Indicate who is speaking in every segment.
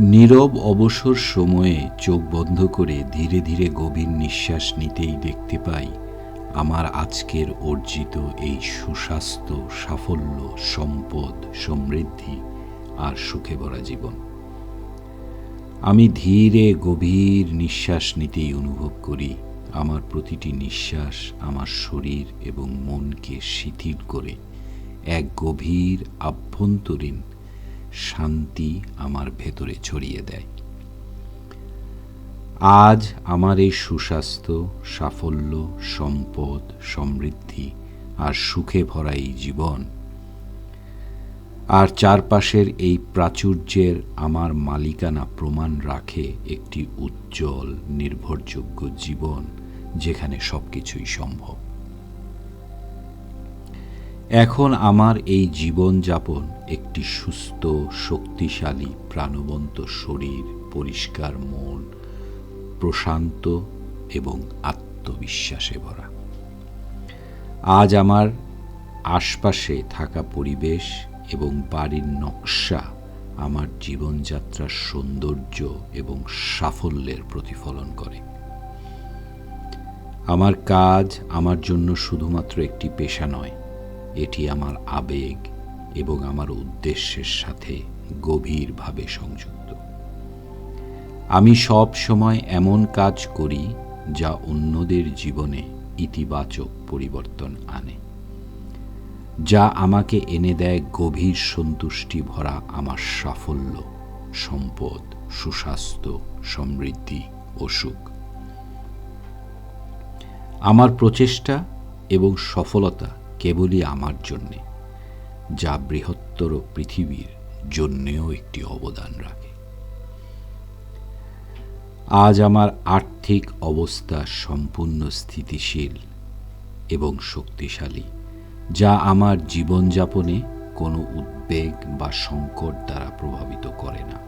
Speaker 1: নীরব অবসর সময়ে চোখ বন্ধ করে ধীরে ধীরে গভীর নিঃশ্বাস নিতেই দেখতে পাই আমার আজকের অর্জিত এই সুস্বাস্থ্য, সাফল্য, সম্পদ, সমৃদ্ধি আর সুখে ভরা জীবন। আমি ধীরে গভীর নিঃশ্বাস নিতেই অনুভব করি আমার প্রতিটি নিঃশ্বাস আমার শরীর এবং মনকে শিথিল করে, এক গভীর আভ্যন্তরীণ শান্তি আমার ভেতরে ছড়িয়ে দেয়। আজ আমার এই সুস্বাস্থ্য, সাফল্য, সম্পদ, সমৃদ্ধি আর সুখে ভরা এই জীবন আর চারপাশের এই প্রাচুর্যের আমার মালিকানা প্রমাণ রাখে একটি উজ্জ্বল, নির্ভরযোগ্য জীবন যেখানে সবকিছুই সম্ভব। এখন আমার এই জীবনযাপন একটি সুস্থ, শক্তিশালী, প্রাণবন্ত শরীর, পরিষ্কার মন, প্রশান্ত এবং আত্মবিশ্বাসে ভরা। আজ আমার আশপাশে থাকা পরিবেশ এবং বাড়ির নকশা আমার জীবনযাত্রার সৌন্দর্য এবং সাফল্যের প্রতিফলন করে। আমার কাজ আমার জন্য শুধুমাত্র একটি পেশা নয় এটি আমার আবেগ এবং আমার উদ্দেশ্যের সাথে গভীরভাবে সংযুক্ত। আমি সব সময় এমন কাজ করি যা অন্যদের জীবনে ইতিবাচক পরিবর্তন আনে, যা আমাকে এনে দেয় গভীর সন্তুষ্টি ভরা আমার সাফল্য, সম্পদ, সুস্বাস্থ্য, সমৃদ্ধি ও সুখ। আমার প্রচেষ্টা এবং সফলতা কেবলই আমার জন্যে, যা বৃহত্তর পৃথিবীর জন্যেও একটি অবদান রাখে। আজ আমার আর্থিক অবস্থা সম্পূর্ণ স্থিতিশীল এবং শক্তিশালী, যা আমার জীবনযাপনে কোনো উদ্বেগ বা সংকট দ্বারা প্রভাবিত করে না।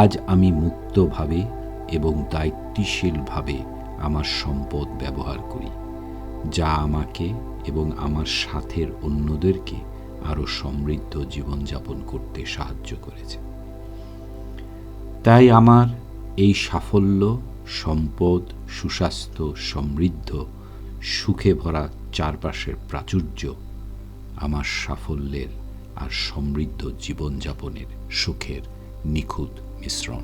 Speaker 1: আজ আমি মুক্তভাবে এবং দায়িত্বশীলভাবে আমার সম্পদ ব্যবহার করি, যা আমাকে এবং আমার সাথের অন্যদেরকে আরও সমৃদ্ধ জীবনযাপন করতে সাহায্য করেছে। তাই আমার এই সাফল্য, সম্পদ, সুস্বাস্থ্য, সমৃদ্ধ, সুখে ভরা চারপাশের প্রাচুর্য আমার সাফল্যের আর সমৃদ্ধ জীবনযাপনের সুখের নিখুঁত মিশ্রণ।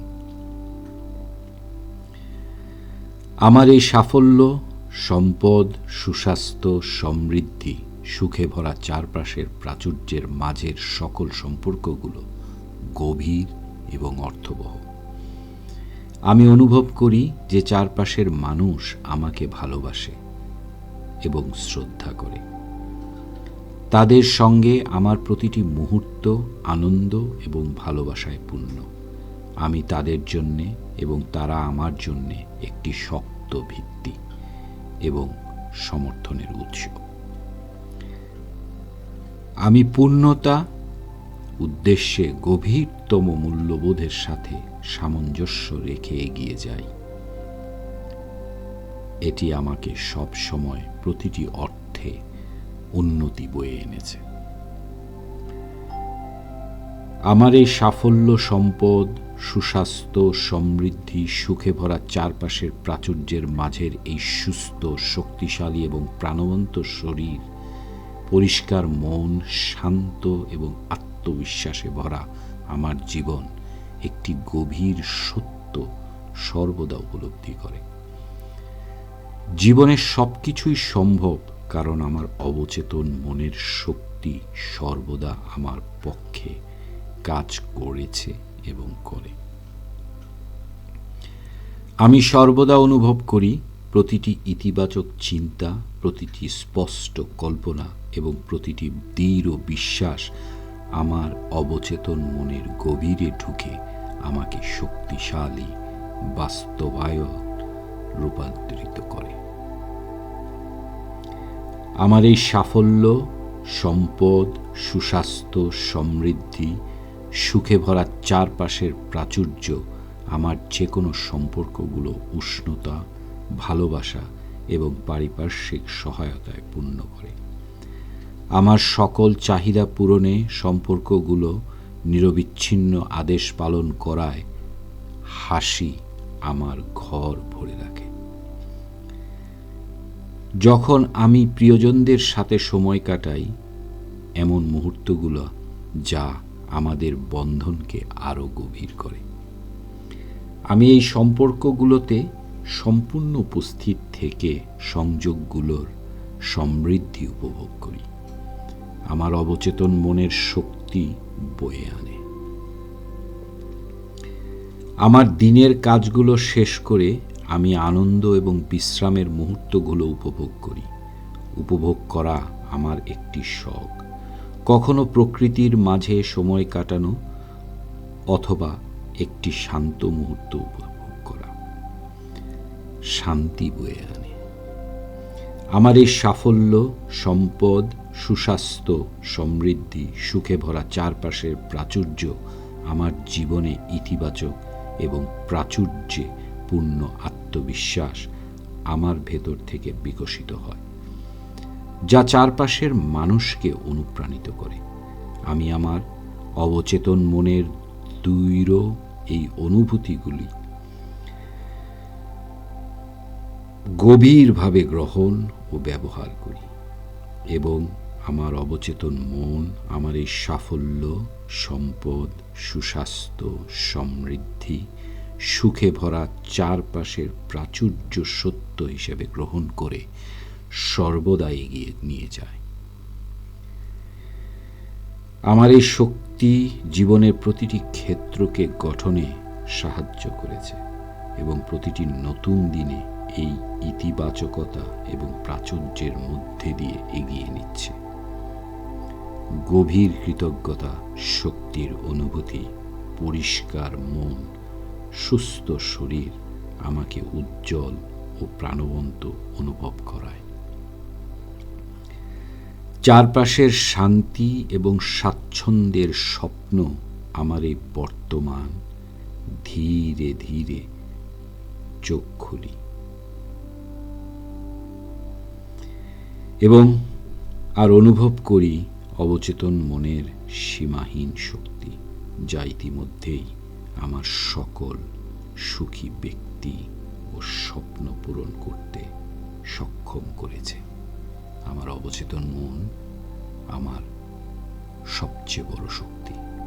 Speaker 1: আমার এই সাফল্য সম্পদ, সুস্বাস্থ্য, সমৃদ্ধি, সুখে ভরা চারপাশের প্রাচুর্যের মাঝের সকল সম্পর্কগুলো গভীর এবং অর্থবহ। আমি অনুভব করি যে চারপাশের মানুষ আমাকে ভালোবাসে এবং শ্রদ্ধা করে। তাদের সঙ্গে আমার প্রতিটি মুহূর্ত আনন্দ এবং ভালোবাসায় পূর্ণ। আমি তাদের জন্যে এবং তারা আমার জন্যে একটি শক্ত ভিত্তি। এবং সমর্থনের উৎস। আমি পূর্ণতা, উদ্দেশ্যে গভীরতম মূল্যবোধের সাথে সামঞ্জস্য রেখে এগিয়ে যাই। এটি আমাকে সব সময় প্রতিটি অর্থে উন্নতি বয়ে এনেছে। আমার এই সাফল্য সম্পদ সুস্বাস্থ্য, সমৃদ্ধি, সুখে ভরা চারপাশের প্রাচুর্যের মাঝের এই সুস্থ, শক্তিশালী এবং প্রাণবন্ত শরীর, পরিষ্কার মন, শান্ত এবং আত্মবিশ্বাসে ভরা আমার জীবন একটি গভীর সত্য সর্বদা উপলব্ধি করে। জীবনের সব কিছুই সম্ভব, কারণ আমার অবচেতন মনের শক্তি সর্বদা আমার পক্ষে কাজ করেছে। এবং করে। আমি সর্বদা অনুভব করি প্রতিটি ইতিবাচক চিন্তা, প্রতিটি স্পষ্ট কল্পনা এবং প্রতিটি দৃঢ় বিশ্বাস আমার অবচেতন মনের গভীরে ঢুকে আমাকে শক্তিশালী, বাস্তবায়ন রূপান্তরিত করে। আমার এই সাফল্য, সম্পদ, সুস্বাস্থ্য, সমৃদ্ধি সুখে ভরা চারপাশের প্রাচুর্য আমার যে কোনো সম্পর্কগুলো উষ্ণতা, ভালোবাসা এবং পারিপার্শ্বিক সহায়তায় পূর্ণ করে। আমার সকল চাহিদা পূরণে সম্পর্কগুলো নিরবিচ্ছিন্ন আদেশ পালন করায় হাসি আমার ঘর ভরে রাখে। যখন আমি প্রিয়জনদের সাথে সময় কাটাই, এমন মুহূর্তগুলো যা আমাদের বন্ধনকে আরও গভীর করে। আমি এই সম্পর্কগুলোতে সম্পূর্ণ উপস্থিত থেকে সংযোগগুলোর সমৃদ্ধি উপভোগ করি। আমার অবচেতন মনের শক্তি বয়ে আনে। আমার দিনের কাজগুলো শেষ করে আমি আনন্দ এবং বিশ্রামের মুহূর্তগুলো উপভোগ করি। উপভোগ করা আমার একটি শখ। কখনো প্রকৃতির মাঝে সময় কাটানো অথবা একটি শান্ত মুহূর্ত উপভোগ করা। শান্তি বয়ে আনে। আমার এই সাফল্য, সম্পদ, সুস্বাস্থ্য, সমৃদ্ধি, সুখে ভরা চারপাশের প্রাচুর্য আমার জীবনে ইতিবাচক এবং প্রাচুর্যে পূর্ণ আত্মবিশ্বাস আমার ভেতর থেকে বিকশিত হয়। যা চারপাশের মানুষকে অনুপ্রাণিত করে। আমি আমার অবচেতন মনের দৈর এই অনুভূতিগুলি গভীরভাবে গ্রহণ ও ব্যবহার করি এবং আমার অবচেতন মন, আমার এই সাফল্য, সম্পদ, সুস্বাস্থ্য, সমৃদ্ধি, সুখে ভরা চারপাশের প্রাচুর্য সত্য হিসেবে গ্রহণ করে সর্বদা এগিয়ে নিয়ে যায়। আমার এই শক্তি জীবনের প্রতিটি ক্ষেত্রকে গঠনে সাহায্য করেছে এবং প্রতিটি নতুন দিনে এই ইতিবাচকতা এবং প্রাচুর্যের মধ্যে দিয়ে এগিয়ে নিচ্ছে। গভীর কৃতজ্ঞতা, শক্তির অনুভূতি, পরিষ্কার মন, সুস্থ শরীর আমাকে উজ্জ্বল ও প্রাণবন্ত অনুভব করায়। চারপাশের শান্তি এবং স্বাচ্ছন্দ্যের স্বপ্ন আমার এই বর্তমান ধীরে ধীরে চোখ খুলি। এবং আর অনুভব করি অবচেতন মনের সীমাহীন শক্তি যা ইতিমধ্যেই আমার সকল সুখী ব্যক্তি ও স্বপ্ন পূরণ করতে সক্ষম করেছে। আমার অবচেতন মন আমার সবচেয়ে বড় শক্তি।